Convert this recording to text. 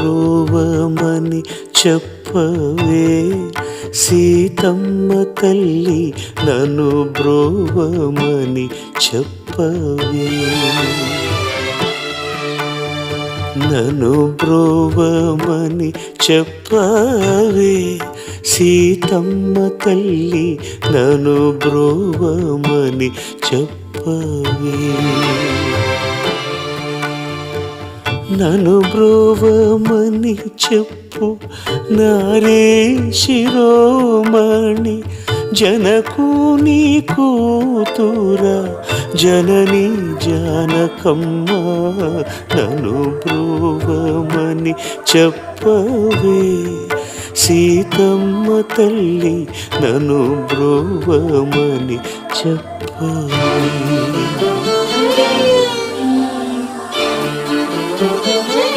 బ్రోవమని చెప్పవే. సీతమ్మ తల్లి నన్ను బ్రోవమని చెప్పవే. నన్ను బ్రోవమని చెప్పవే. సీతమ్మ తల్లి నన్ను బ్రోవమని చెప్పవే. నను బ్రోవమని చెప్పు నారే శిరోమణి. జనకు నీ కూతురా జనని జానకమ్మ నను బ్రోవమని చెప్పవే. సీతమ్మ తల్లి నను బ్రోవమని చెప్పవే. 음.